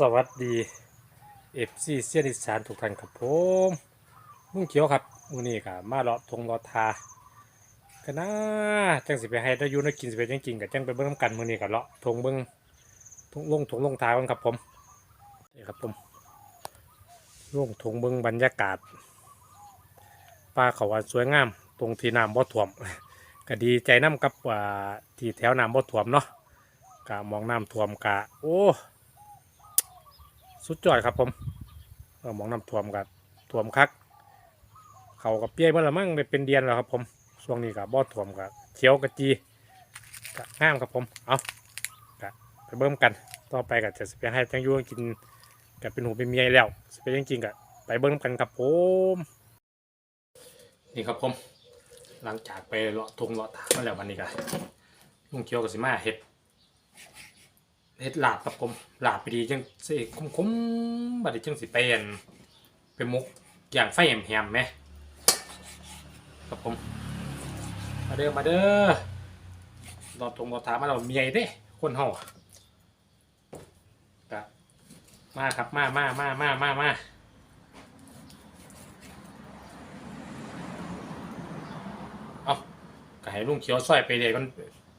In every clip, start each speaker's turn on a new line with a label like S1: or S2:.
S1: สวัสดีเอฟซีเซียนอีสานทุกท่านครับผมลุงเขียวครับมื้อนี้ก็มาเลาะทงเลาะทาก็น่าจังสิไปให้ได้ยู่ได้กินสิไปจังกินก็จังไปเบิ่งนำกันมื้อนี้ก็เลาะทงเบิ่งทงลงทงลงทากันครับผมนี่ครับผมลงทงเบิ่งบรรยากาศป่าเขาว่าสวยงาม ตรงที่น้ำบ่ท่วมก็ดีใจน้ำกับว่าที่แถวน้ำบ่ท่วมเนาะก็มองน้ำท่วมกะโอ้ สุดยอดครับผมเออหมองน้ำท่วมกับท่วมคัก เขากับเปี้ยเมื่อละมั่งได้เป็นเดือนแล้วครับผมช่วงนี้กับบ่อท่วมกับเขียวกับจีกับงามครับผมเอากะไปเบิ่มกันต่อไปกับจะสิไปให้จังยูกินกับเป็นหูเป็นเมียแล้วสิไปยังกินกับไปเบิ่มกันครับผมนี่ครับผม หลังจากไปเลาะทงเลาะทางมาแล้ววันนี้กันลุงเขียวกับสิมาเห็ด เฮ็ดลาบครับผมลาบไปดีจังสิคุ้มๆบัดนี้จังสิเป็นเป็นมุกอย่างไฟแหมๆไหมครับผมมาเด้อมาเด้อรอตรงรอถามมาเราเมียเด้คนเฮาอครับมาครับมามามามามามาเอาก็ให้ลุงเขียวซอยไปเลยกัน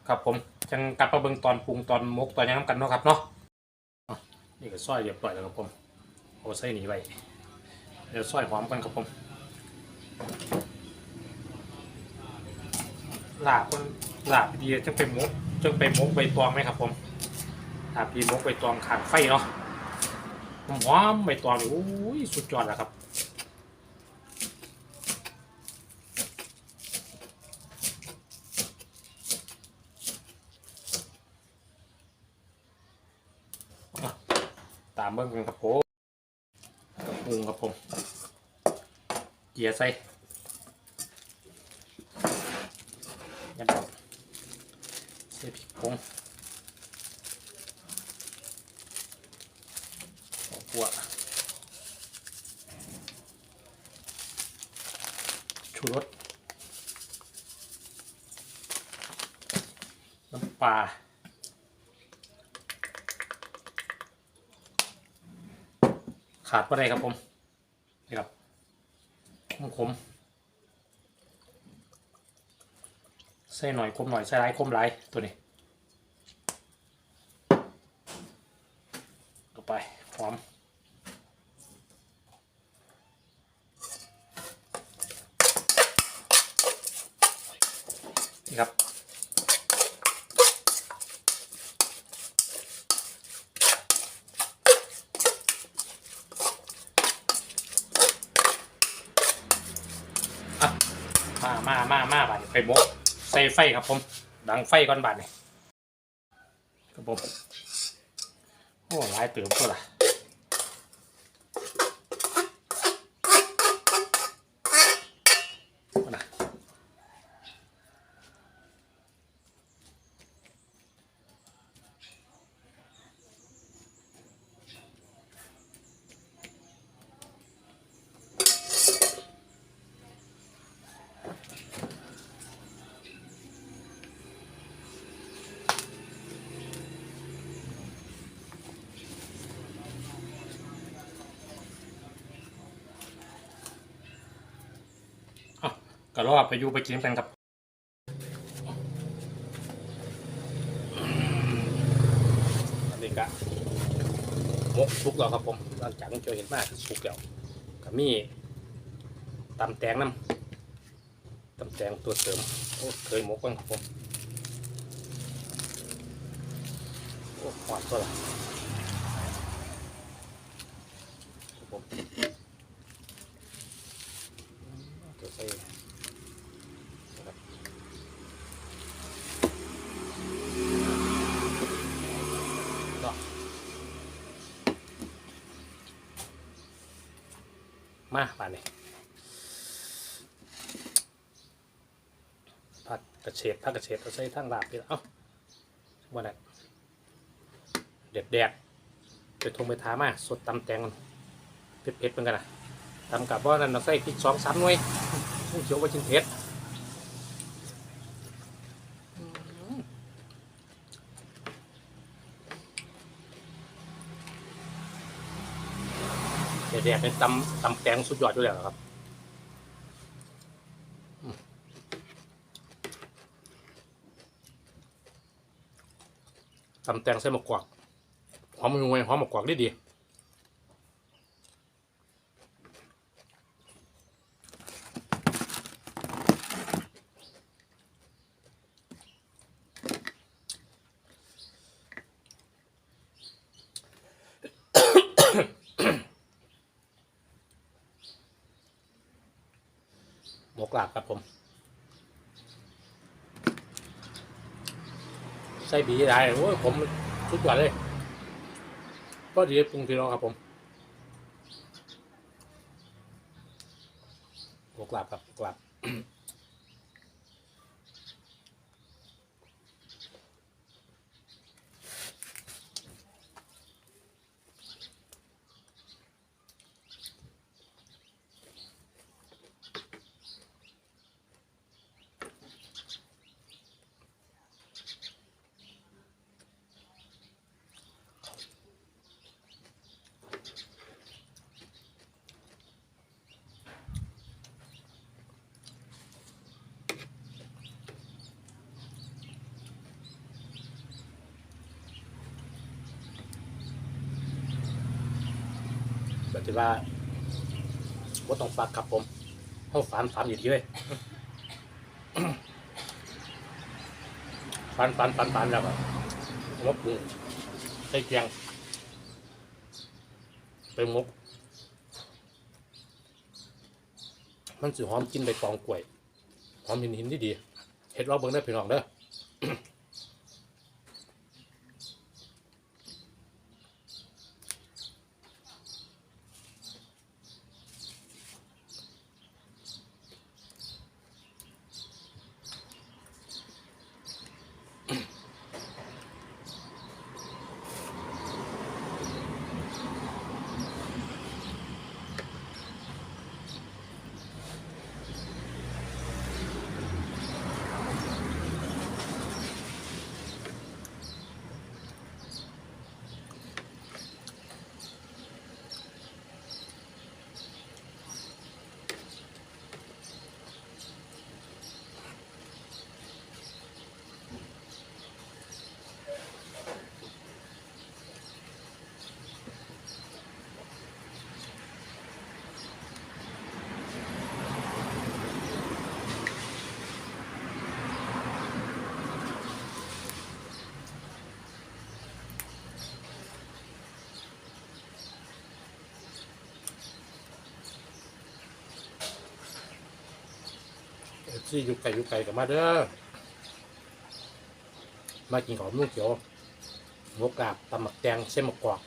S1: ครับผม จังกลับมาเบิ่งตอนปรุงตอนมกตอนยังนำกันเนาะครับเนาะนี่ก็ซอยเรียบร้อยแล้วครับผมเอาใส่หนีไว้เดี๋ยวซอยหอมกันครับผมลาบคนลาบดีจังเป็นมกจังเป็นมกใบตองไหมครับผมถ้าพี่มกใบตองขาดไฟเนาะหอมใบตองนี่โอ้ยสุดยอดแล้วครับ เบิ้งกันครับผมกระปรุงครับผมเกียใส่ยัดออกใส่พริกผงขอขัวชูรสน้ำปลา ขาดอะไรครับผมนี่ครับขมขมใส่หน่อยคมหน่อยใส่ร้ายคมร้ายตัวนี้ต่อไปหอมนี่ครับ มามามามาบาดนี้ไปบกใส่ไฟครับผม ดังไฟก่อนบาดนี่ครับผมโอ้หลายเติมตัวละ ก็รอไปอยู่ไปกินกันครับอันนี้ก็มกสุกแล้วครับผมหลังจากที่เจอเห็นมากสุกแล้วก็มีตำแตงน้ำตำแตงตัวเสริมโอ้เคยมกกันครับผมโอ้หวานตัวละครับผมตัวใส่นะครับก็ มาป่านนี้ผักกระเฉดผักกระเฉดเราใส่ทั้งลาบนี่ละเอ้าวันนั้นเด็ดแดดไปทงไปทามาสดตำแตงกันเผ็ดๆเป็นกันนะทำกับว่านั่นเราใส่พริกสองสามหน่วยต้องเขียวไปกินเผ็ด แต่แดกเป็นตำตำแตงสุดยอดอยู่แล้วครับตำแตงใส่มกกวักหอมงวยหอมหมกกวักดีดี ลาบครับผม ใส่บีได้โอ้ยผมสุดยอดเลยก็ดีปรุงทีน้องครับผมหมกลาบครับกลาบ แบบที่ว่าว่าต้องฟักครับผมห้องฝันฝันอยู่ที่เลยฝันฝันฝันฝันแล้วก็มกปรุงใส่เกียงไปมก มันสิหอมกินใบตองกล้วยหอมหินหินที่ดีเห็ดรอบเบิ่งได้พี่น้องเด้อ ที่อยู่ไกลอยู่ไกลกับมาเด้อ มากินของนุ่งเขียวหมกกาบตำหมักแตงเส้นหมะกอก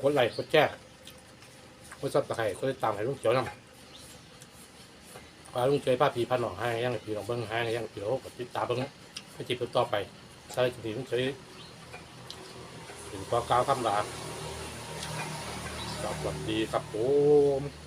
S1: คนไหลค์คนแจ้คนซับตะไคร้คนติดตามให้ลุงเขียวนำพาลุงเฉยป้าพีพาหนองให้ยังพีหนองเบิ้งให้ยังพีโลกดติดตามเบิ้งไปจีบต่อไปใช่จริงๆลุงเฉยวถึงก็ก้าวคำลาสวัสดีครับผม